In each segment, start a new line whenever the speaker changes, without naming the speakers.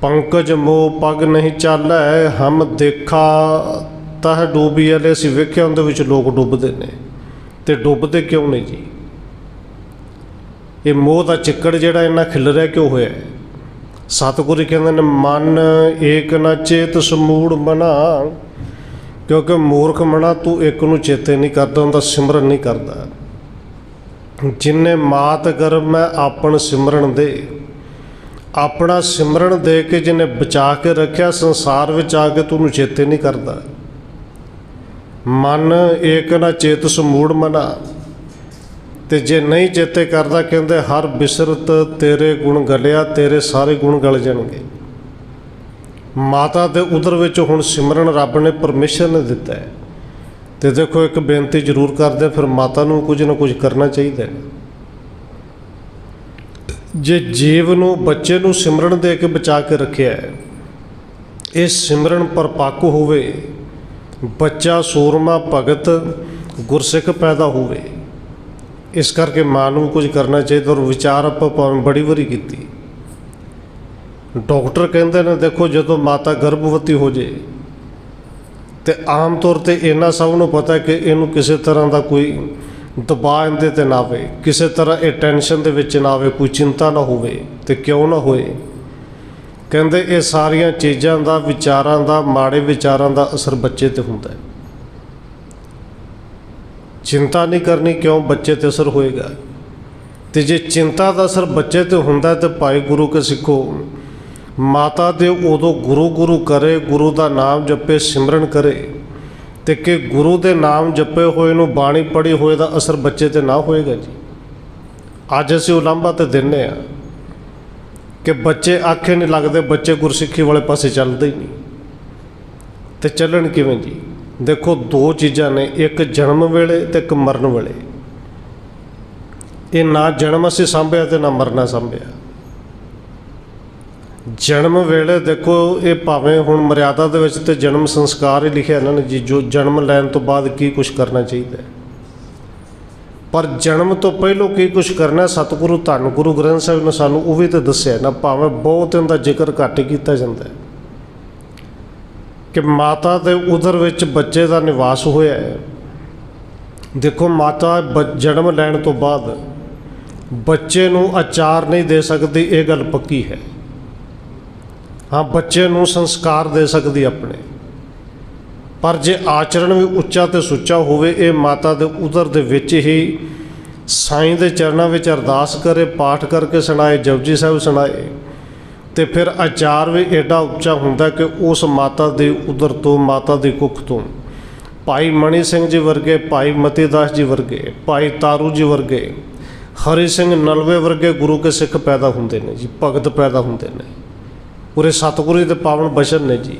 ਪੰਕਜ ਮੋ ਪਗ ਨਹੀਂ ਚਾਲੈ, ਹਮ ਦੇਖਾ। ਤਹ ਡੂਬੀ ਵਾਲੇ ਅਸੀਂ ਵੇਖਿਆ, ਉਹਦੇ ਵਿੱਚ ਲੋਕ ਡੁੱਬਦੇ ਨੇ। ਤੇ ਡੁੱਬਦੇ ਕਿਉਂ ਨੇ ਜੀ? ਇਹ ਮੋਹ ਦਾ ਚਿੱਕੜ ਜਿਹੜਾ ਇੰਨਾ ਖਿਲ ਰਿਹਾ ਕਿਉਂ ਹੋਇਆ ਹੈ? ਸਤਿਗੁਰੂ ਕਹਿੰਦੇ ਨੇ, ਮਨ ਏਕ ਨਾ ਚੇਤ ਸਮੂੜ ਮਨਾ। ਕਿਉਂਕਿ ਮੂਰਖ ਮਨਾ, ਤੂੰ ਇੱਕ ਨੂੰ ਚੇਤੇ ਨਹੀਂ ਕਰਦਾ ਹੁੰਦਾ ਸਿਮਰਨ ਨਹੀਂ ਕਰਦਾ। ਜਿਨਨੇ ਮਾਤ ਕਰ ਮੈਂ ਆਪਣ ਸਿਮਰਨ ਦੇ। ਆਪਣਾ ਸਿਮਰਨ ਦੇ ਕੇ ਜਿਹਨੇ ਬਚਾ ਕੇ ਰੱਖਿਆ, ਸੰਸਾਰ ਵਿੱਚ ਆ ਕੇ ਤੂੰ ਉਹਨੂੰ ਚੇਤੇ ਨਹੀਂ ਕਰਦਾ। ਮਨ ਏਕ ਨਾ ਚੇਤ ਸਮੂੜ ਮਨਾ। ਤੇ ਜੇ ਨਹੀਂ ਚੇਤੇ ਕਰਦਾ, ਕਹਿੰਦੇ ਹਰ ਬਿਸਰਤ ਤੇਰੇ ਗੁਣ ਗਲਿਆ, ਤੇਰੇ ਸਾਰੇ ਗੁਣ ਗਲ ਜਾਣਗੇ। ਮਾਤਾ ਦੇ ਉਦਰ ਵਿੱਚ ਹੁਣ ਸਿਮਰਨ ਰੱਬ ਨੇ ਪਰਮਿਸ਼ਨ ਨੇ ਦਿੱਤਾ ਹੈ। ਤੇ ਦੇਖੋ, ਇੱਕ ਬੇਨਤੀ ਜ਼ਰੂਰ ਕਰਦੇ ਫਿਰ ਮਾਤਾ ਨੂੰ ਕੁਝ ਨਾ ਕੁਝ ਕਰਨਾ ਚਾਹੀਦਾ ਹੈ। ਜੇ ਜੀਵ ਨੂੰ, ਬੱਚੇ ਨੂੰ ਸਿਮਰਨ ਦੇ ਕੇ ਬਚਾ ਕੇ ਰੱਖਿਆ ਹੈ, ਇਹ ਸਿਮਰਨ ਪਰਪੱਕ ਹੋਵੇ, ਬੱਚਾ ਸੂਰਮਾ ਭਗਤ ਗੁਰਸਿੱਖ ਪੈਦਾ ਹੋਵੇ, ਇਸ ਕਰਕੇ ਮਾਂ ਨੂੰ ਕੁਝ ਕਰਨਾ ਚਾਹੀਦਾ ਔਰ ਵਿਚਾਰ ਆਪਾਂ ਭਾਵੇਂ ਬੜੀ ਵਾਰੀ ਕੀਤੀ। ਡਾਕਟਰ ਕਹਿੰਦੇ ਨੇ, ਦੇਖੋ ਜਦੋਂ ਮਾਤਾ ਗਰਭਵਤੀ ਹੋ ਜੇ, ਤੇ ਆਮ ਤੌਰ ਤੇ ਇਹਨਾਂ ਸਭ ਨੂੰ ਪਤਾ ਕਿ ਇਹਨੂੰ ਕਿਸੇ ਤਰ੍ਹਾਂ ਦਾ ਕੋਈ ਦਬਾਅ ਇਹਦੇ ਤੇ ਨਾ ਆਵੇ। ਕਿਸੇ ਤਰ੍ਹਾਂ ਇਹ ਟੈਨਸ਼ਨ ਦੇ ਵਿੱਚ ਨਾ ਆਵੇ, ਕੋਈ ਚਿੰਤਾ ਨਾ ਹੋਵੇ ਤੇ ਕਿਉਂ ਨਾ ਹੋਏ। ਕਹਿੰਦੇ ਇਹ ਸਾਰੀਆਂ ਚੀਜ਼ਾਂ ਦਾ, ਵਿਚਾਰਾਂ ਦਾ, ਮਾੜੇ ਵਿਚਾਰਾਂ ਦਾ ਅਸਰ ਬੱਚੇ ਤੇ ਹੁੰਦਾ ਹੈ। ਚਿੰਤਾ ਨਹੀਂ ਕਰਨੀ ਕਿਉਂ ਬੱਚੇ ਤੇ ਅਸਰ ਹੋਏਗਾ। ਤੇ ਜੇ ਚਿੰਤਾ ਦਾ ਅਸਰ ਬੱਚੇ ਤੇ ਹੁੰਦਾ ਹੈ ਤੇ ਭਾਈ ਗੁਰੂ ਕੇ ਸਿੱਖੋ। ਮਾਤਾ ਦੇ ਉਦੋਂ ਗੁਰੂ ਗੁਰੂ ਕਰੇ, ਗੁਰੂ ਦਾ ਨਾਮ ਜਪੇ, ਸਿਮਰਨ ਕਰੇ। ਤੇ ਕਿ ਗੁਰੂ ਦੇ ਨਾਮ ਜਪੇ ਹੋਏ ਨੂੰ ਬਾਣੀ ਪੜੀ ਹੋਏ ਦਾ ਅਸਰ ਬੱਚੇ ਤੇ ਨਾ ਹੋਏਗਾ ਜੀ। ਅੱਜ ਅਸੀਂ ਉਲੰਭਾ ਤੇ ਦਿੰਨੇ ਆ ਕਿ ਬੱਚੇ ਆਖੇ ਨਹੀਂ ਲੱਗਦੇ, ਬੱਚੇ ਗੁਰਸਿੱਖੀ ਵਾਲੇ ਪਾਸੇ ਚੱਲਦੇ ਹੀ ਨਹੀਂ। ਤੇ ਚੱਲਣ ਕਿਵੇਂ ਜੀ? ਦੇਖੋ, ਦੋ ਚੀਜ਼ਾਂ ਨੇ, ਇੱਕ ਜਨਮ ਵੇਲੇ ਤੇ ਇੱਕ ਮਰਨ ਵੇਲੇ। ਇਹ ਨਾ ਜਨਮ ਅਸੀਂ ਸੰਭਿਆ ਤੇ ਨਾ ਮਰਨਾ ਸੰਭਿਆ। ਜਨਮ ਵੇਲੇ ਦੇਖੋ, ਇਹ ਭਾਵੇਂ ਹੁਣ ਮਰਿਆਦਾ ਦੇ ਵਿੱਚ ਤੇ ਜਨਮ ਸੰਸਕਾਰ ਹੀ ਲਿਖਿਆ ਇਹਨਾਂ ਨੇ ਜੀ, ਜੋ ਜਨਮ ਲੈਣ ਤੋਂ ਬਾਅਦ ਕੀ ਕੁਝ ਕਰਨਾ ਚਾਹੀਦਾ ਪਰ ਜਨਮ ਤੋਂ ਪਹਿਲਾਂ ਕੀ ਕੁਝ ਕਰਨਾ ਸਤਿਗੁਰੂ, ਧੰਨ ਗੁਰੂ ਗ੍ਰੰਥ ਸਾਹਿਬ ਨੇ ਸਾਨੂੰ ਉਹ ਵੀ ਤੇ ਦੱਸਿਆ ਨਾ, ਭਾਵੇਂ ਬਹੁਤ ਇਹਦਾ ਜ਼ਿਕਰ ਘੱਟ ਕੀਤਾ ਜਾਂਦਾ ਹੈ ਕਿ ਮਾਤਾ ਦੇ ਉਦਰ ਵਿੱਚ ਬੱਚੇ ਦਾ ਨਿਵਾਸ ਹੋਇਆ ਹੈ। ਦੇਖੋ, ਮਾਤਾ ਬ- ਜਨਮ ਲੈਣ ਤੋਂ ਬਾਅਦ ਬੱਚੇ ਨੂੰ ਆਚਾਰ ਨਹੀਂ ਦੇ ਸਕਦੀ, ਇਹ ਗੱਲ ਪੱਕੀ ਹੈ। ਹਾਂ, ਬੱਚੇ ਨੂੰ ਸੰਸਕਾਰ ਦੇ ਸਕਦੀ ਆਪਣੇ। ਪਰ ਜੇ ਆਚਰਣ ਵੀ ਉੱਚਾ ਤੇ ਸੁੱਚਾ ਹੋਵੇ, ਇਹ ਮਾਤਾ ਦੇ ਉਦਰ ਦੇ ਵਿੱਚ ਹੀ ਸਾਈਂ ਦੇ ਚਰਨਾਂ ਵਿੱਚ ਅਰਦਾਸ ਕਰੇ, ਪਾਠ ਕਰਕੇ ਸੁਣਾਏ, ਜਪਜੀ ਸਾਹਿਬ ਸੁਣਾਏ, ਤੇ ਫਿਰ ਆਚਾਰ ਵੀ ਐਡਾ ਉੱਚਾ ਹੁੰਦਾ ਕਿ ਉਸ ਮਾਤਾ ਦੇ ਉਦਰ ਤੋਂ, ਮਾਤਾ ਦੀ ਕੁੱਖ ਤੋਂ। ਭਾਈ ਮਣੀ ਸਿੰਘ ਜੀ ਵਰਗੇ, ਭਾਈ ਮਤੀ ਦਾਸ ਜੀ ਵਰਗੇ, ਭਾਈ ਤਾਰੂ ਜੀ ਵਰਗੇ, ਹਰੀ ਸਿੰਘ ਨਲਵੇ ਵਰਗੇ ਗੁਰੂ ਕੇ ਸਿੱਖ ਪੈਦਾ ਹੁੰਦੇ ਨੇ ਜੀ, ਭਗਤ ਪੈਦਾ ਹੁੰਦੇ ਨੇ। ਪੂਰੇ ਸਤਿਗੁਰੂ ਦੇ ਪਾਵਨ ਬਚਨ ਨੇ ਜੀ।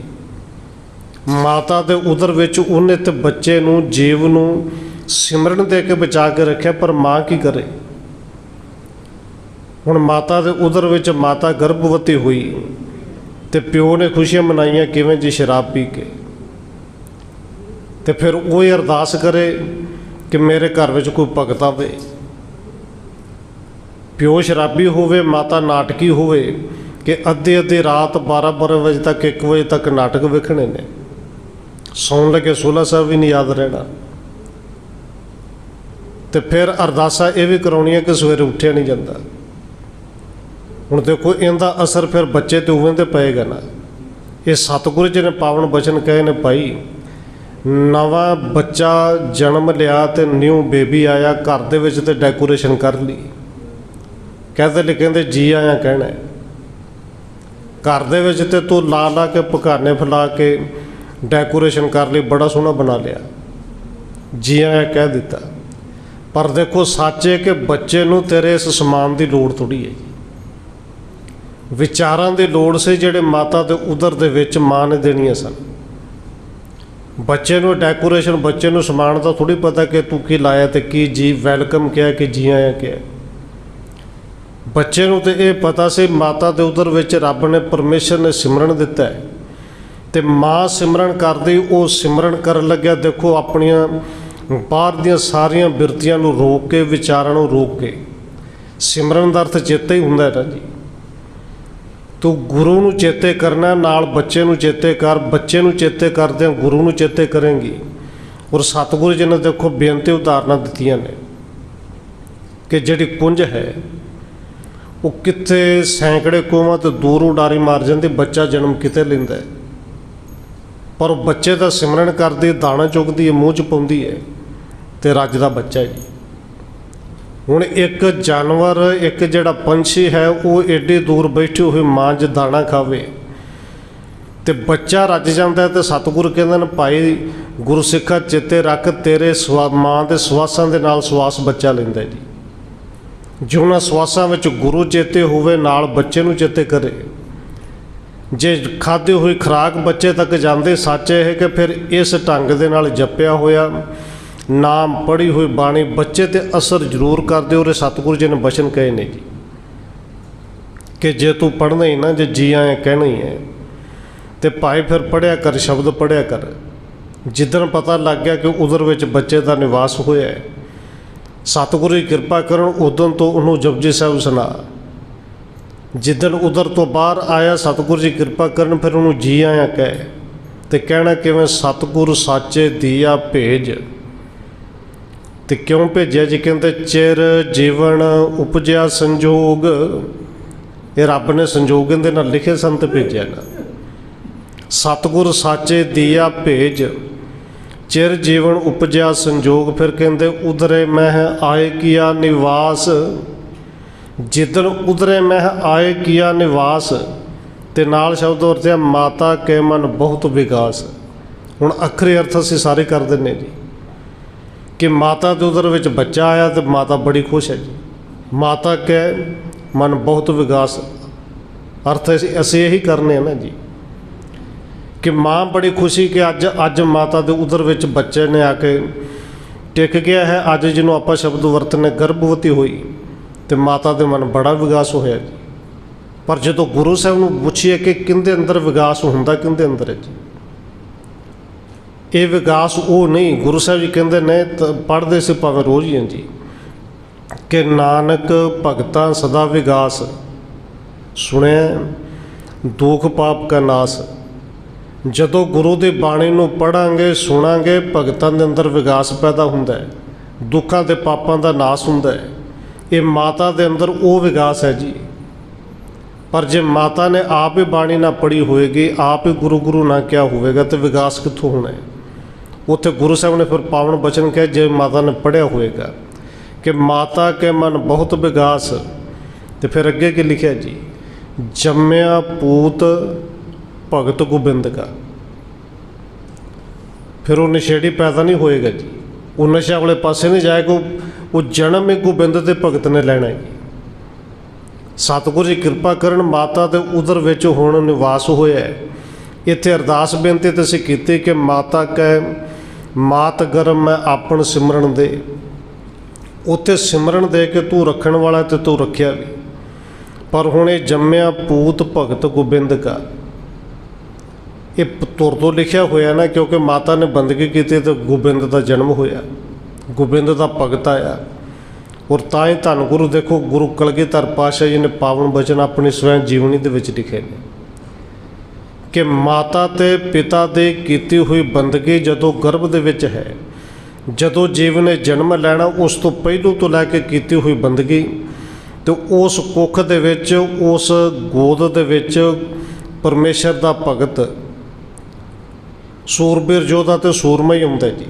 ਮਾਤਾ ਦੇ ਉਦਰ ਵਿੱਚ ਉਹਨੇ ਤੇ ਬੱਚੇ ਨੂੰ, ਜੀਵ ਨੂੰ ਸਿਮਰਨ ਦੇ ਕੇ ਬਚਾ ਕੇ ਰੱਖਿਆ, ਪਰ ਮਾਂ ਕੀ ਕਰੇ? ਹੁਣ ਮਾਤਾ ਦੇ ਉਦਰ ਵਿੱਚ ਮਾਤਾ ਗਰਭਵਤੀ ਹੋਈ ਤੇ ਪਿਓ ਨੇ ਖੁਸ਼ੀਆਂ ਮਨਾਈਆਂ, ਕਿਵੇਂ ਜੀ ਸ਼ਰਾਬ ਪੀ ਕੇ? ਤੇ ਫਿਰ ਉਹ ਹੀ ਅਰਦਾਸ ਕਰੇ ਕਿ ਮੇਰੇ ਘਰ ਵਿੱਚ ਕੋਈ ਭਗਤ ਆਵੇ। ਪਿਓ ਸ਼ਰਾਬੀ ਹੋਵੇ, ਮਾਤਾ ਨਾਟਕੀ ਹੋਵੇ ਕਿ ਅੱਧੀ ਅੱਧੀ ਰਾਤ 12 12 ਵਜੇ ਤੱਕ 1 ਵਜੇ ਤੱਕ ਨਾਟਕ ਵੇਖਣੇ ਨੇ। ਸੌਣ ਲੱਗੇ ਸੋਲਾ ਸਾਹਿਬ ਵੀ ਨਹੀਂ ਯਾਦ ਰਹਿਣਾ। ਤੇ ਫਿਰ ਅਰਦਾਸਾ ਇਹ ਵੀ ਕਰਾਉਣੀਆਂ ਕਿ ਸਵੇਰੇ ਉੱਠਿਆ ਨਹੀਂ ਜਾਂਦਾ। ਹੁਣ ਦੇਖੋ, ਇਹਦਾ ਅਸਰ ਫਿਰ ਬੱਚੇ ਤੇ ਉਵੇਂ ਤੇ ਪਏਗਾ ਨਾ। ਇਹ ਸਤਿਗੁਰੂ ਜੀ ਨੇ ਪਾਵਨ ਬਚਨ ਕਹੇ ਨੇ, ਭਾਈ, ਨਵਾਂ ਬੱਚਾ ਜਨਮ ਲਿਆ ਤੇ ਨਿਊ ਬੇਬੀ ਆਇਆ, ਘਰ ਦੇ ਵਿੱਚ ਤੇ ਡੈਕੋਰੇਸ਼ਨ ਕਰ ਲਈ। ਕਹਿੰਦੇ ਨੇ, ਕਹਿੰਦੇ, ਜੀ ਆਇਆ ਕਹਿਣਾ ਘਰ ਦੇ ਵਿੱਚ ਤੇ ਤੂੰ ਲਾ ਲਾ ਕੇ ਪਕਾਨੇ ਫੈਲਾ ਕੇ ਡੈਕੋਰੇਸ਼ਨ ਕਰ ਲਈ, ਬੜਾ ਸੋਹਣਾ ਬਣਾ ਲਿਆ। ਜੀ ਆਇਆਂ ਕਹਿ ਦਿੱਤਾ, ਪਰ ਦੇਖੋ ਸੱਚ ਹੈ ਕਿ ਬੱਚੇ ਨੂੰ ਤੇਰੇ ਇਸ ਸਮਾਨ ਦੀ ਲੋੜ ਥੋੜੀ ਹੈ ਜੀ। ਵਿਚਾਰਾਂ ਦੀ ਲੋੜ ਸੀ ਜਿਹੜੇ ਮਾਤਾ ਦੇ ਉਦਰ ਦੇ ਵਿੱਚ ਮਾਂ ਨੇ ਦੇਣੀਆਂ ਸਨ। ਬੱਚੇ ਨੂੰ ਡੈਕੋਰੇਸ਼ਨ ਬੱਚੇ ਨੂੰ ਸਮਾਨ ਦਾ ਥੋੜੀ ਪਤਾ ਕਿ ਤੂੰ ਕੀ ਲਾਇਆ ਤੇ ਕੀ ਜੀ ਵੈਲਕਮ ਕਿਹਾ ਕਿ ਜੀ ਆਇਆਂ ਕਿਹਾ। ਬੱਚੇ ਨੂੰ ਤੇ ਇਹ ਪਤਾ ਸੀ ਮਾਤਾ ਦੇ ਉਦਰ ਵਿੱਚ ਰੱਬ ਨੇ ਪਰਮੇਸ਼ਰ ਨੇ ਸਿਮਰਨ ਦਿੱਤਾ ਹੈ। ਤੇ ਮਾਂ ਸਿਮਰਨ ਕਰਦੀ, ਉਹ ਸਿਮਰਨ ਕਰਨ ਲੱਗਿਆ। ਦੇਖੋ ਆਪਣੀਆਂ ਬਾਹਰ ਦੀਆਂ ਸਾਰੀਆਂ ਬਿਰਤੀਆਂ ਨੂੰ ਰੋਕ ਕੇ, ਵਿਚਾਰਾਂ ਨੂੰ ਰੋਕ ਕੇ। ਸਿਮਰਨ ਦਾ ਅਰਥ ਚੇਤੇ ਹੀ ਹੁੰਦਾ ਹੈ ਨਾ ਜੀ। ਤੂੰ ਗੁਰੂ ਨੂੰ ਚੇਤੇ ਕਰਨਾ, ਨਾਲ ਬੱਚੇ ਨੂੰ ਚੇਤੇ ਕਰ। ਬੱਚੇ ਨੂੰ ਚੇਤੇ ਕਰਦਿਆਂ ਗੁਰੂ ਨੂੰ ਚੇਤੇ ਕਰੇਂਗੀ। ਔਰ ਸਤਿਗੁਰੂ ਜੀ ਨੇ ਦੇਖੋ ਬੇਨਤੀ ਉਦਾਹਰਨਾਂ ਦਿੱਤੀਆਂ ਨੇ ਕਿ ਜਿਹੜੀ ਪੁੰਜ ਹੈ ਉਹ ਕਿੱਥੇ ਸੈਂਕੜੇ ਕੋਮਾਂ ਤੋਂ ਦੂਰ ਉਡਾਰੀ ਮਾਰ ਜਾਂਦੀ, ਬੱਚਾ ਜਨਮ ਕਿਤੇ ਲੈਂਦਾ ਹੈ। ਪਰ ਉਹ ਬੱਚੇ ਦਾ ਸਿਮਰਨ ਕਰਦੀ ਦਾਣਾ ਚੁਗਦੀ ਹੈ, ਮੂੰਹ ਚ ਪਾਉਂਦੀ ਹੈ ਤੇ ਰੱਜ ਦਾ ਬੱਚਾ ਜੀ ਹੁਣ ਇੱਕ ਜਾਨਵਰ, ਇੱਕ ਜਿਹੜਾ ਪੰਛੀ ਹੈ, ਉਹ ਏਡੇ ਦੂਰ ਬੈਠੇ ਹੋਏ ਮਾਂ 'ਚ ਦਾਣਾ ਖਾਵੇ ਤੇ ਬੱਚਾ ਰੱਜ ਜਾਂਦਾ ਹੈ ਤੇ ਸਤਿਗੁਰੂ ਕਹਿੰਦੇ ਨੇ, ਭਾਈ ਗੁਰੂ ਸਿੱਖਾ ਚੇਤੇ ਰੱਖ, ਤੇਰੇ ਸਵਾ ਮਾਂ ਦੇ ਸਵਾਸਾਂ ਦੇ ਨਾਲ ਸਵਾਸ ਬੱਚਾ ਲੈਂਦਾ ਜੀ। ਜੋ ਉਹਨਾਂ ਸਵਾਸਾਂ ਵਿੱਚ ਗੁਰੂ ਚੇਤੇ ਹੋਵੇ, ਨਾਲ ਬੱਚੇ ਨੂੰ ਚੇਤੇ ਕਰੇ। ਜੇ ਖਾਦੇ ਹੋਈ ਖਰਾਕ ਬੱਚੇ ਤੱਕ ਜਾਂਦੇ, ਸੱਚ ਇਹ ਕਿ ਫਿਰ ਇਸ ਢੰਗ ਦੇ ਨਾਲ ਜਪਿਆ ਹੋਇਆ, ਨਾਮ ਪੜ੍ਹੀ ਹੋਈ ਬਾਣੀ ਬੱਚੇ ਤੇ ਅਸਰ ਜ਼ਰੂਰ ਕਰਦੇ ਔਰ ਸਤਿਗੁਰੂ ਜੀ ਨੇ ਬਚਨ ਕਹੇ ਨੇ ਜੀ। ਕਿ ਜੇ ਤੂੰ ਪੜ੍ਹਨਾ ਹੀ ਨਾ, ਜੇ ਜੀ ਆਏ ਕਹਿਣਾ ਹੀ ਹੈ, ਤੇ ਭਾਈ ਫਿਰ ਪੜਿਆ ਕਰ, ਸ਼ਬਦ ਪੜਿਆ ਕਰ, ਜਿੱਦਣ ਪਤਾ ਲੱਗ ਗਿਆ ਕਿ ਉਧਰ ਵਿੱਚ ਬੱਚੇ ਦਾ ਨਿਵਾਸ ਹੋਇਆ ਹੈ ਸਤਿਗੁਰੂ ਦੀ ਕਿਰਪਾ ਕਰਨ ਉਦੋਂ ਤੋਂ ਉਹਨੂੰ ਜਪਜੀ ਸਾਹਿਬ ਸੁਣਾ। ਜਿੱਦਣ ਉਧਰ ਤੋਂ ਬਾਹਰ ਆਇਆ, ਸਤਿਗੁਰੂ ਜੀ ਕਿਰਪਾ ਕਰਨ ਫਿਰ ਉਹਨੂੰ ਜੀ ਆਇਆ ਕਹੇ, ਤੇ ਕਹਿਣਾ ਕਿਵੇਂ, ਸਤਿਗੁਰ ਸਾਚੇ ਦੀਆ ਭੇਜ। ਤੇ ਕਿਉਂ ਭੇਜਿਆ ਜੀ? ਕਹਿੰਦੇ, ਚਿਰ ਜੀਵਨ ਉਪਜਿਆ ਸੰਜੋਗ। ਇਹ ਰੱਬ ਨੇ ਸੰਜੋਗ ਦੇ ਨਾਲ ਲਿਖੇ ਸੰਤ ਭੇਜਿਆ ਨਾ। ਸਤਿਗੁਰ ਸਾਚੇ ਦੀਆ ਭੇਜ। ਚਿਰ ਜੀਵਨ ਉਪਜਿਆ ਸੰਜੋਗ, ਫਿਰ ਕਹਿੰਦੇ, ਉਧਰੇ ਮਹਿ ਆਏ ਕੀਆ ਨਿਵਾਸ? ਜਿੱਦਣ ਉਧਰੇ ਮਹਿ ਆਏ ਕੀਆ ਨਿਵਾਸ? ਤੇ ਨਾਲ ਸ਼ਬਦ ਵਰਤਿਆ ਮਾਤਾ ਕੇ ਮਨ ਬਹੁਤ ਵਿਕਾਸ ਹੁਣ ਅੱਖਰੀ ਅਰਥ ਅਸੀਂ ਸਾਰੇ ਕਰ ਦਿੰਨੇ ਜੀ। ਕਿ ਮਾਤਾ ਦੇ ਉਧਰ ਵਿੱਚ ਬੱਚਾ ਆਇਆ ਤੇ ਮਾਤਾ ਬੜੀ ਖੁਸ਼ ਹੈ ਜੀ। ਮਾਤਾ ਕੇ ਮਨ ਬਹੁਤ ਵਿਕਾਸ ਅਰਥ ਅਸੀਂ ਅਸੀਂ ਇਹੀ ਕਰਨੇ ਆ ਨਾ ਜੀ। ਕਿ ਮਾਂ ਬੜੀ ਖੁਸ਼ੀ ਕਿ ਅੱਜ ਅੱਜ ਮਾਤਾ ਦੇ ਉਦਰ ਵਿੱਚ ਬੱਚੇ ਨੇ ਆ ਕੇ ਟਿਕ ਗਿਆ ਹੈ। ਅੱਜ ਜਿਹਨੂੰ ਆਪਾਂ ਸ਼ਬਦ ਵਰਤਨੇ ਗਰਭਵਤੀ ਹੋਈ ਤੇ ਮਾਤਾ ਦੇ ਮਨ ਬੜਾ ਵਿਕਾਸ ਹੋਇਆ ਜੀ। ਪਰ ਜਦੋਂ ਗੁਰੂ ਸਾਹਿਬ ਨੂੰ ਪੁੱਛੀਏ ਕਿ ਕਿੰਦੇ ਅੰਦਰ ਵਿਕਾਸ ਹੁੰਦਾ ਕਿੰਦੇ ਅੰਦਰ ਹੈ ਜੀ? ਇਹ ਵਿਕਾਸ ਉਹ ਨਹੀਂ, ਗੁਰੂ ਸਾਹਿਬ ਜੀ ਕਹਿੰਦੇ ਨੇ ਤਾਂ ਪੜ੍ਹਦੇ ਸੀ ਭਾਵੇਂ ਰੋਜ਼ ਹੀ ਹਾਂ ਜੀ, ਕਿ ਨਾਨਕ ਭਗਤਾਂ ਸਦਾ ਵਿਗਾਸ, ਸੁਣਿਆ, ਦੁੱਖ ਪਾਪ ਕਾ ਨਾਸ। ਜਦੋਂ ਗੁਰੂ ਦੀ ਬਾਣੀ ਨੂੰ ਪੜਾਂਗੇ ਸੁਣਾਂਗੇ, ਭਗਤਾਂ ਦੇ ਅੰਦਰ ਵਿਕਾਸ ਪੈਦਾ ਹੁੰਦਾ ਹੈ, ਦੁੱਖਾਂ ਤੇ ਪਾਪਾਂ ਦਾ ਨਾਸ ਹੁੰਦਾ ਹੈ, ਇਹ ਮਾਤਾ ਦੇ ਅੰਦਰ ਉਹ ਵਿਕਾਸ ਹੈ ਜੀ। ਪਰ ਜੇ ਮਾਤਾ ਨੇ ਆਪ ਹੀ ਬਾਣੀ ਨਾ ਪੜੀ ਹੋਏਗੀ, ਆਪ ਹੀ ਗੁਰੂ ਗੁਰੂ ਨਾ ਕਿਹਾ ਹੋਵੇਗਾ, ਤੇ ਵਿਕਾਸ ਕਿੱਥੋਂ ਹੋਣਾ ਹੈ? ਉੱਥੇ ਗੁਰੂ ਸਾਹਿਬ ਨੇ ਫਿਰ ਪਾਵਨ ਬਚਨ ਕਿਹਾ, ਜੇ ਮਾਤਾ ਨੇ ਪੜਿਆ ਹੋਏਗਾ ਕਿ ਮਾਤਾ ਕੇ ਮਨ ਬਹੁਤ ਵਿਗਾਸ, ਤੇ ਫਿਰ ਅੱਗੇ ਕੀ ਲਿਖਿਆ ਜੀ? ਜੰਮਿਆ ਪੂਤ ਭਗਤ ਗੋਬਿੰਦ ਕਾ। ਫਿਰ ਉਹ ਨਸ਼ੇੜੀ ਪੈਦਾ ਨਹੀਂ ਹੋਏਗਾ ਜੀ। ਉਹ ਨਸ਼ਾ ਵਾਲੇ ਪਾਸੇ ਨਹੀਂ ਜਾਏਗਾ, ਉਹ- ਜਨਮ ਹੀ ਗੋਬਿੰਦ ਦੇ ਭਗਤ ਨੇ ਲੈਣਾ ਹੈ। ਜੀ ਸਤਿਗੁਰੂ ਜੀ ਕਿਰਪਾ ਕਰਨ ਮਾਤਾ ਦੇ ਉਦਰ ਵਿੱਚ ਹੁਣ ਨਿਵਾਸ ਹੋਇਆ ਹੈ। ਇੱਥੇ ਅਰਦਾਸ ਬੇਨਤੀ ਤੇ ਅਸੀਂ ਕੀਤੀ ਕਿ ਮਾਤਾ ਕੈ ਮਾਤ ਗਰਮ ਮੈਂ ਆਪਣ ਸਿਮਰਨ ਦੇ। ਉੱਥੇ ਸਿਮਰਨ ਦੇ ਕੇ ਤੂੰ ਰੱਖਣ ਵਾਲਾ ਤੇ ਤੂੰ ਰੱਖਿਆ ਵੀ। ਪਰ ਹੁਣ ਇਹ ਜੰਮਿਆ ਪੂਤ ਭਗਤ ਗੋਬਿੰਦ ਕਾ। ਇਹ ਤੁਰ ਤੋਂ ਲਿਖਿਆ ਹੋਇਆ ਨਾ, ਕਿਉਂਕਿ ਮਾਤਾ ਨੇ ਬੰਦਗੀ ਕੀਤੀ ਤੇ ਗੋਬਿੰਦ ਦਾ ਜਨਮ ਹੋਇਆ। ਗੋਬਿੰਦ ਦਾ ਭਗਤ ਆਇਆ। ਔਰ ਤਾਂ ਹੀ ਧੰਨ ਗੁਰੂ ਦੇਖੋ, ਗੁਰੂ ਕਲਗੀਧਰ ਪਾਤਸ਼ਾਹ ਜੀ ਨੇ ਪਾਵਨ ਬਚਨ ਆਪਣੀ ਸਵੈ ਜੀਵਨੀ ਦੇ ਵਿੱਚ ਲਿਖੇ ਨੇ। ਕਿ ਮਾਤਾ ਤੇ ਪਿਤਾ ਦੇ ਕੀਤੀ ਹੋਈ ਬੰਦਗੀ ਜਦੋਂ ਗਰਭ ਦੇ ਵਿੱਚ ਹੈ, ਜਦੋਂ ਜੀਵ ਨੇ ਜਨਮ ਲੈਣਾ, ਉਸ ਤੋਂ ਪਹਿਲੂ ਤੋਂ ਲੈ ਕੇ ਕੀਤੀ ਹੋਈ ਬੰਦਗੀ, ਤੇ ਉਸ ਕੁੱਖ ਦੇ ਵਿੱਚ, ਉਸ ਗੋਦ ਦੇ ਵਿੱਚ ਪਰਮੇਸ਼ਰ ਦਾ ਭਗਤ ਸੂਰਬੀਰ ਯੋਧਾ ਤੇ ਸੂਰਮਾ ਹੀ ਹੁੰਦਾ ਜੀ।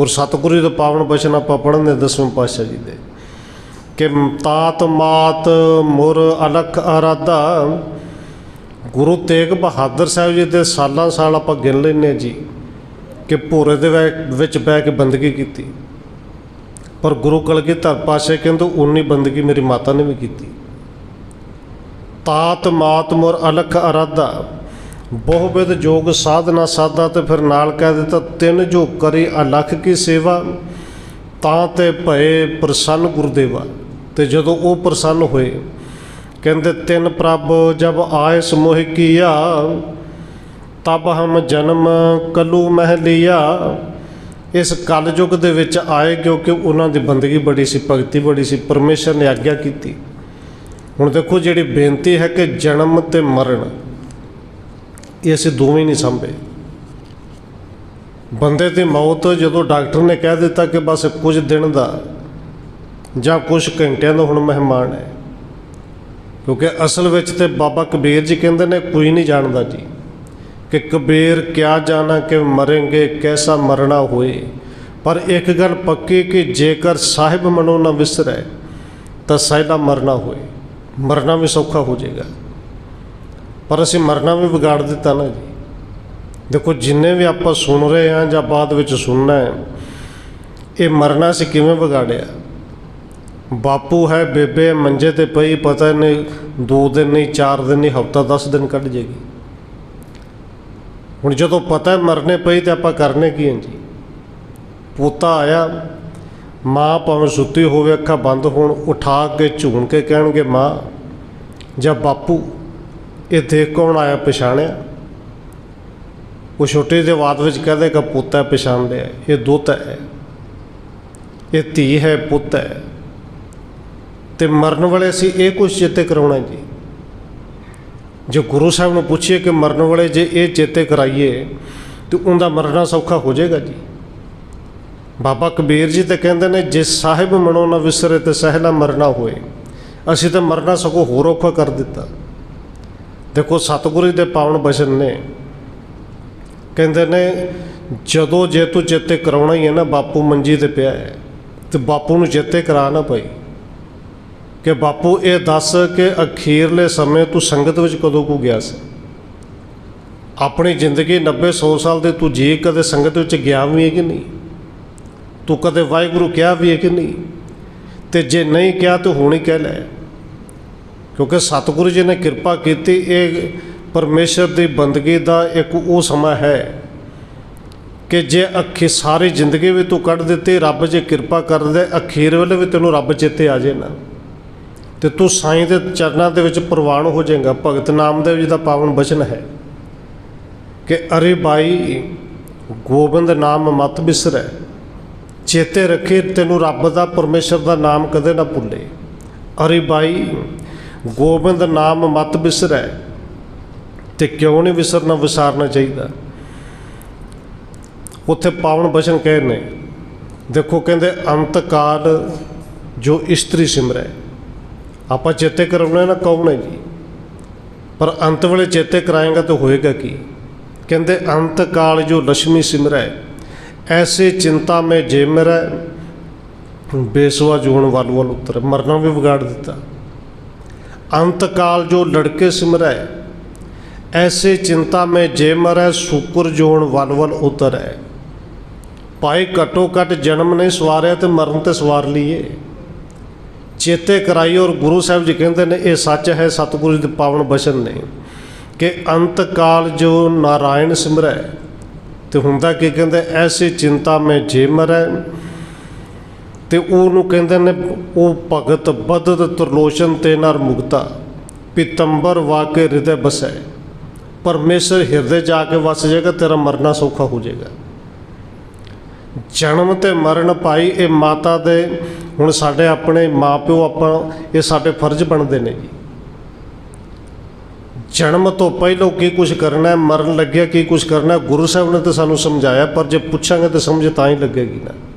ਔਰ ਸਤਿਗੁਰੂ ਜੀ ਦੇ ਪਾਵਨ ਬਚਨ ਆਪਾਂ ਪੜ੍ਹਨ ਦੇ ਦਸਵੇਂ ਪਾਤਸ਼ਾਹ ਜੀ ਦੇ। ਕਿ ਤਾਤ ਮਾਤ ਮੁਰ ਅਲਖ ਅਰਾਧਾ। ਗੁਰੂ ਤੇਗ ਬਹਾਦਰ ਸਾਹਿਬ ਜੀ ਦੇ ਸਾਲਾਂ ਸਾਲ ਆਪਾਂ ਗਿਣ ਲੈਂਦੇ ਹਾਂ ਜੀ, ਕਿ ਭੋਰੇ ਦੇ ਵਿੱਚ ਬਹਿ ਕੇ ਬੰਦਗੀ ਕੀਤੀ। ਪਰ ਗੁਰੂ ਕਲਗੀਧਰ ਪਾਤਸ਼ਾਹ ਕਹਿੰਦੇ, ਉਨੀ ਬੰਦਗੀ ਮੇਰੀ ਮਾਤਾ ਨੇ ਵੀ ਕੀਤੀ। ਤਾਤ ਮਾਤ ਮੁਰ ਅਲਖ ਅਰਾਧਾ। ਬਹੁਵਿਧ ਜੋਗ ਸਾਧਨਾ ਸਾਧਾ ਤੇ ਫਿਰ ਨਾਲ ਕਹਿ ਦਿੱਤਾ, ਤਿੰਨ ਜੋ ਕਰੀ ਅਲਖ ਕੀ ਸੇਵਾ, ਤਾਂ ਤੇ ਭਏ ਪ੍ਰਸੰਨ ਗੁਰਦੇਵਾ। ਤੇ ਜਦੋਂ ਉਹ ਪ੍ਰਸੰਨ ਹੋਏ, ਕਹਿੰਦੇ, ਤਿੰਨ ਪ੍ਰਭ ਜਬ ਆਏ ਸਮੋਹ ਕੀਆ, ਤਬ ਹਮ ਜਨਮ ਕਲੂ ਮਹਿ ਲਿਆ। ਇਸ ਕਲਯੁਗ ਦੇ ਵਿੱਚ ਆਏ ਕਿਉਂਕਿ ਉਹਨਾਂ ਦੀ ਬੰਦਗੀ ਬੜੀ ਸੀ, ਭਗਤੀ ਬੜੀ ਸੀ, ਪਰਮੇਸ਼ਰ ਨੇ ਆਗਿਆ ਕੀਤੀ। ਹੁਣ ਦੇਖੋ ਜਿਹੜੀ ਬੇਨਤੀ ਹੈ ਕਿ ਜਨਮ ਤੇ ਮਰਨ। ਇਹ ਅਸੀਂ ਦੋਵੇਂ ਨਹੀਂ ਸੰਭੇ। ਬੰਦੇ ਦੀ ਮੌਤ ਜਦੋਂ ਡਾਕਟਰ ਨੇ ਕਹਿ ਦਿੱਤਾ ਕਿ ਬਸ ਕੁਝ ਦਿਨ ਦਾ ਜਾਂ ਕੁਝ ਘੰਟਿਆਂ ਦਾ ਹੁਣ ਮਹਿਮਾਨ ਹੈ। ਕਿਉਂਕਿ ਅਸਲ ਵਿੱਚ ਤੇ ਬਾਬਾ ਕਬੀਰ ਜੀ ਕਹਿੰਦੇ ਨੇ ਕੋਈ ਨਹੀਂ ਜਾਣਦਾ ਜੀ ਕਿ ਕਬੀਰ ਕਿਆ ਜਾਣਾ ਕਿ ਮਰਾਂਗੇ ਕੈਸਾ ਮਰਨਾ ਹੋਏ। ਪਰ ਇੱਕ ਗੱਲ ਪੱਕੀ ਕਿ ਜੇਕਰ ਸਾਹਿਬ ਮਨੋ ਨਾ ਵਿਸਰੈ ਤਾਂ ਸਹਿਲਾ ਮਰਨਾ ਹੋਏ। ਮਰਨਾ ਵੀ ਸੌਖਾ ਹੋ ਜਾਏਗਾ। ਪਰ ਅਸੀਂ ਮਰਨਾ ਵੀ ਵਿਗਾੜ ਦਿੱਤਾ ਨਾ ਜੀ। ਦੇਖੋ ਜਿੰਨੇ ਵੀ ਆਪਾਂ ਸੁਣ ਰਹੇ ਹਾਂ ਜਾਂ ਬਾਅਦ ਵਿੱਚ ਸੁਣਨਾ ਹੈ ਇਹ ਮਰਨਾ ਸੀ ਕਿਵੇਂ ਵਿਗਾੜਿਆ? ਬਾਪੂ ਹੈ ਬੇਬੇ ਹੈ, ਮੰਜੇ ਤੇ ਪਈ ਪਤਾ ਨਹੀਂ ਦੋ ਦਿਨ ਨਹੀਂ ਚਾਰ ਦਿਨ ਨਹੀਂ ਹਫਤਾ 10 ਦਿਨ ਕੱਢ ਜੇਗੀ। ਹੁਣ ਜਦੋਂ ਪਤਾ ਮਰਨੇ ਪਈ ਤੇ ਆਪਾਂ ਕਰਨੇ ਕੀ ਹੈ ਜੀ? ਪੋਤਾ ਆਇਆ ਮਾਂ ਭਾਵੇਂ ਸੁੱਤੀ ਹੋਵੇ ਅੱਖਾਂ ਬੰਦ ਹੋਣ ਉਠਾ ਕੇ ਝੂਣ ਕੇ ਕਹਿਣਗੇ ਮਾਂ ਜਾਂ ਬਾਪੂ ਇਹ ਦੇਖ ਕੌਣ ਆਇਆ ਪਛਾਣਿਆ? ਉਹ ਛੋਟੇ ਜਿਹੇ ਬਾਤ ਵਿੱਚ ਕਹਦੇ ਕਿ ਪੁੱਤ ਹੈ ਪਛਾਣ ਲਿਆ ਇਹ ਦੁੱਤ ਹੈ। ਇਹ ਧੀ ਹੈ, ਪੁੱਤ ਹੈ। ਤੇ ਮਰਨ ਵਾਲੇ ਅਸੀਂ ਇਹ ਕੁਝ ਚੇਤੇ ਕਰਾਉਣਾ ਜੀ। ਜੇ ਗੁਰੂ ਸਾਹਿਬ ਨੂੰ ਪੁੱਛੀਏ ਕਿ ਮਰਨ ਵਾਲੇ ਜੇ ਇਹ ਚੇਤੇ ਕਰਾਈਏ, ਤੇ ਉਹਦਾ ਮਰਨਾ ਸੌਖਾ ਹੋ ਜਾਏਗਾ ਜੀ। ਬਾਬਾ ਕਬੀਰ ਜੀ ਤੇ ਕਹਿੰਦੇ ਨੇ, ਜੇ ਸਾਹਿਬ ਮਨੋ ਨਾ ਵਿਸਰੇ ਤੇ ਸਹਿਲਾ ਮਰਨਾ ਹੋਏ, ਅਸੀਂ ਤਾਂ ਮਰਨਾ ਸਗੋਂ ਹੋਰ ਔਖਾ ਕਰ ਦਿੱਤਾ। ਦੇਖੋ ਸਤਿਗੁਰੂ ਦੇ ਪਾਵਨ ਬਚਨ ਨੇ। ਕਹਿੰਦੇ ਨੇ, ਜਦੋਂ ਜੇ ਤੂੰ ਚੇਤੇ ਕਰਾਉਣਾ ਹੀ ਹੈ ਨਾ, ਬਾਪੂ ਮੰਜੀ ਤੇ ਪਿਆ ਹੈ, ਤੇ ਬਾਪੂ ਨੂੰ ਚੇਤੇ ਕਰਾ ਨਾ ਪਈ ਕਿ ਬਾਪੂ, ਇਹ ਦੱਸ ਕਿ ਅਖੀਰਲੇ ਸਮੇਂ ਤੂੰ ਸੰਗਤ ਵਿੱਚ ਕਦੋਂ ਕੋ ਗਿਆ ਸੀ? ਆਪਣੀ ਜ਼ਿੰਦਗੀ 90 100 ਸਾਲ ਦੇ ਤੂੰ ਜੀ ਕਦੇ ਸੰਗਤ ਵਿੱਚ ਗਿਆ ਵੀ ਹੈ ਕਿ ਨਹੀਂ? ਤੂੰ ਕਦੇ ਵਾਹਿਗੁਰੂ ਕਿਹਾ ਵੀ ਹੈ ਕਿ ਨਹੀਂ? ਤੇ ਜੇ ਨਹੀਂ ਕਿਹਾ, ਤਾਂ ਹੁਣ ਹੀ ਕਹਿ ਲੈ। ਕਿਉਂਕਿ ਸਤਿਗੁਰੂ ਜੀ ਨੇ ਕਿਰਪਾ ਕੀਤੀ, ਇਹ ਪਰਮੇਸ਼ਰ ਦੀ ਬੰਦਗੀ ਦਾ ਇੱਕ ਉਹ ਸਮਾਂ ਹੈ ਕਿ ਜੇ ਅੱਖੀ ਸਾਰੀ ਜ਼ਿੰਦਗੀ ਵੀ ਤੂੰ ਕੱਢ ਦਿੱਤੀ, ਰੱਬ ਜੇ ਕਿਰਪਾ ਕਰਦੇ ਅਖੀਰ ਵੇਲੇ ਵੀ ਤੈਨੂੰ ਰੱਬ ਚੇਤੇ ਆ ਜੇ ਨਾ। ਤੇ ਤੂੰ ਸਾਈਂ ਦੇ ਚਰਨਾਂ ਦੇ ਵਿੱਚ ਪ੍ਰਵਾਨ ਹੋ ਜਾਏਗਾ, ਭਗਤ ਨਾਮਦੇਵ ਜੀ ਦਾ ਪਾਵਨ ਬਚਨ ਹੈ। ਕਿ ਅਰੇ ਬਾਈ, ਗੋਬਿੰਦ ਨਾਮ ਮਤ ਬਿਸਰੈ, ਚੇਤੇ ਰੱਖੇ ਤੈਨੂੰ ਰੱਬ ਦਾ, ਪਰਮੇਸ਼ਰ ਦਾ ਨਾਮ ਕਦੇ ਨਾ ਭੁੱਲੇ। ਅਰੇ ਬਾਈ ਗੋਬਿੰਦ ਨਾਮ ਮਤ ਵਿਸਰੈ ਤੇ ਕਿਉਂ ਨਹੀਂ ਵਿਸਰਨਾ, ਵਿਸਾਰਨਾ ਚਾਹੀਦਾ? ਉੱਥੇ ਪਾਵਨ ਬਚਨ ਕਹੇ ਨੇ, ਦੇਖੋ ਕਹਿੰਦੇ ਅੰਤ ਕਾਲ ਜੋ ਇਸਤਰੀ ਸਿਮਰੈ। ਆਪਾਂ ਚੇਤੇ ਕਰਾਉਣਾ ਨਾ ਕੌਣ ਹੈ ਜੀ? ਪਰ ਅੰਤ ਵੇਲੇ ਚੇਤੇ ਕਰਾਏਗਾ ਤਾਂ ਹੋਏਗਾ ਕੀ? ਕਹਿੰਦੇ ਅੰਤ ਕਾਲ ਜੋ ਲక్ష్ਮੀ ਸਿਮਰੈ, ਐਸੇ ਚਿੰਤਾ ਮੈਂ ਜੇ ਮੇਰਾ ਬੇਸਵਾ ਜੂਣ ਵੱਲ ਵੱਲ ਉਤਰ। ਮਰਨਾ ਵੀ ਵਿਗਾੜ ਦਿੱਤਾ। ਅੰਤ ਕਾਲ ਜੋ ਲੜਕੇ ਸਿਮਰੈ, ਐਸੇ ਚਿੰਤਾ ਮੈਂ ਜੇ ਮਰੈ ਸ਼ੁਕਰ ਜੋਣ ਵੱਲ ਵੱਲ ਉਤਰੈ। ਭਾਈ ਘਟੋ ਘਟ ਜਨਮ ਨਹੀਂ ਸਵਾਰਿਆ ਤੇ ਮਰਨ ਤੇ ਸਵਾਰ ਲਈਏ। ਚੇਤੇ ਕਰਾਈ ਔਰ ਗੁਰੂ ਸਾਹਿਬ ਜੀ ਕਹਿੰਦੇ ਨੇ, ਇਹ ਸੱਚ ਹੈ, ਸਤਿਗੁਰੂ ਜੀ ਦੇ ਪਾਵਨ ਬਚਨ ਨੇ, ਕਿ ਅੰਤ ਕਾਲ ਜੋ ਨਾਰਾਇਣ ਸਿਮਰੈ, ਤੇ ਹੁੰਦਾ ਕੀ ਕਹਿੰਦੇ, ਐਸੀ ਚਿੰਤਾ ਮੈਂ ਜੇ ਮਰੈ ਤੇ ਉਹਨੂੰ ਕਹਿੰਦੇ ਨੇ ਉਹ ਭਗਤ ਬਦਤ ਤਰਲੋਚਨ ਤੇ ਨਰ ਮੁਕਤਾ, ਪਿਤੰਬਰ ਵਾਕੇ ਹਿਰਦੇ ਬਸੈ। ਪਰਮੇਸ਼ਰ ਹਿਰਦੇ ਜਾ ਕੇ ਵਸ ਜਾਏਗਾ, ਤੇਰਾ ਮਰਨਾ ਸੌਖਾ ਹੋ ਜਾਏਗਾ। ਜਨਮ ਤੇ ਮਰਨ ਭਾਈ, ਇਹ ਮਾਤਾ ਦੇ ਹੁਣ ਸਾਡੇ ਆਪਣੇ ਮਾਪਿਓ, ਆਪਾਂ ਇਹ ਸਾਡੇ ਫਰਜ਼ ਬਣਦੇ ਨੇ ਜੀ। ਜਨਮ ਤੋਂ ਪਹਿਲਾਂ ਕੀ ਕੁਝ ਕਰਨਾ ਹੈ, ਮਰਨ ਲੱਗਿਆ ਕੀ ਕੁਝ ਕਰਨਾ ਹੈ, ਗੁਰੂ ਸਾਹਿਬ ਨੇ ਤਾਂ ਸਾਨੂੰ ਸਮਝਾਇਆ, ਪਰ ਜੇ ਪੁੱਛਾਂਗੇ ਤਾਂ ਸਮਝ ਤਾਂ ਹੀ ਲੱਗੇਗੀ ਨਾ।